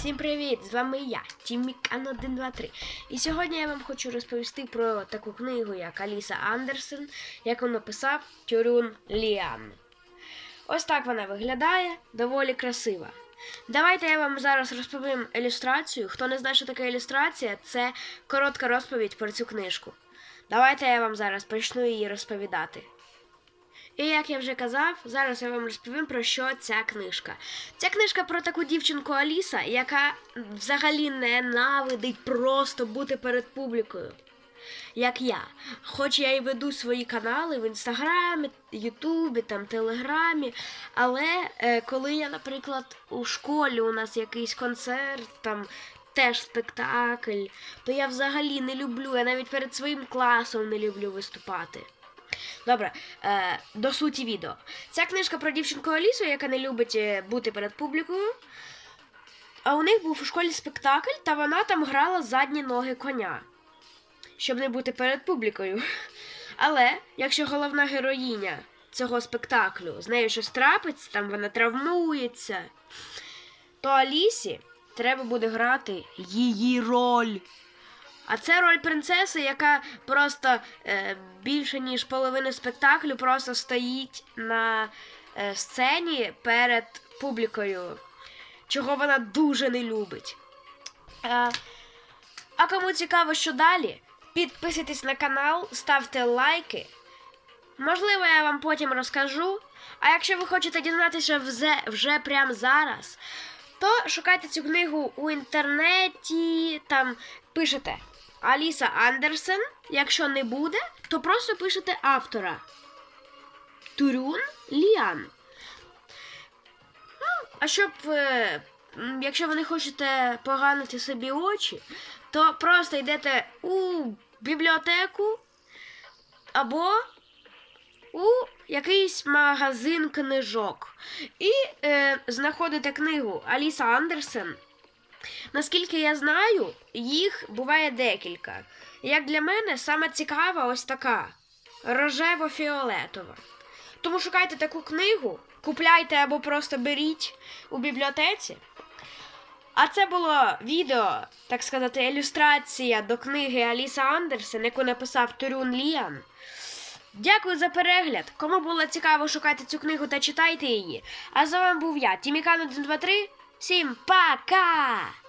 Всім привіт! З вами я, Тімікан 123. І сьогодні я вам хочу розповісти про таку книгу, як Аліса Андерсен, яку написав Тюрюн Ліан. Ось так вона виглядає, доволі красива. Давайте я вам зараз розповім ілюстрацію. Хто не знає, що таке ілюстрація, це коротка розповідь про цю книжку. Давайте я вам зараз почну її розповідати. І як я вже казав, зараз я вам розповім про що ця книжка. Ця книжка про таку дівчинку Аліса, яка взагалі ненавидить просто бути перед публікою. Як я. Хоч я і веду свої канали в інстаграмі, Ютубі, там, Телеграмі. Але е, коли я, наприклад, у школі у нас якийсь концерт, там теж спектакль, то я взагалі не люблю, я навіть перед своїм класом не люблю виступати. Добре, е, до суті відео. Ця книжка про дівчинку Алісу, яка не любить е, бути перед публікою. А у них був у школі спектакль, та вона там грала задні ноги коня, щоб не бути перед публікою. Але якщо головна героїня цього спектаклю з нею щось трапиться, там вона травмується, то Алісі треба буде грати її роль. А це роль принцеси, яка просто е, більше ніж половину спектаклю просто стоїть на е, сцені перед публікою, чого вона дуже не любить. Е, а кому цікаво, що далі, підписуйтесь на канал, ставте лайки. Можливо, я вам потім розкажу. А якщо ви хочете дізнатися вже, вже прямо зараз, то шукайте цю книгу у інтернеті, там пишете Аліса Андерсен. Якщо не буде, то просто пишете автора. Турюн Ліан. Ну, а щоб, е, якщо ви не хочете поганити собі очі, то просто йдете у бібліотеку або у якийсь магазин книжок і е, знаходите книгу Аліса Андерсен. Наскільки я знаю, їх буває декілька. Як для мене, саме цікава ось така рожево-фіолетова. Тому шукайте таку книгу, купляйте або просто беріть у бібліотеці. А це було відео, так сказати, ілюстрація до книги Аліса Андерсен, яку написав Турюн Ліан. Дякую за перегляд. Кому було цікаво шукати цю книгу та читайте її. А з вами був я, Тімікан 123. Всім пока!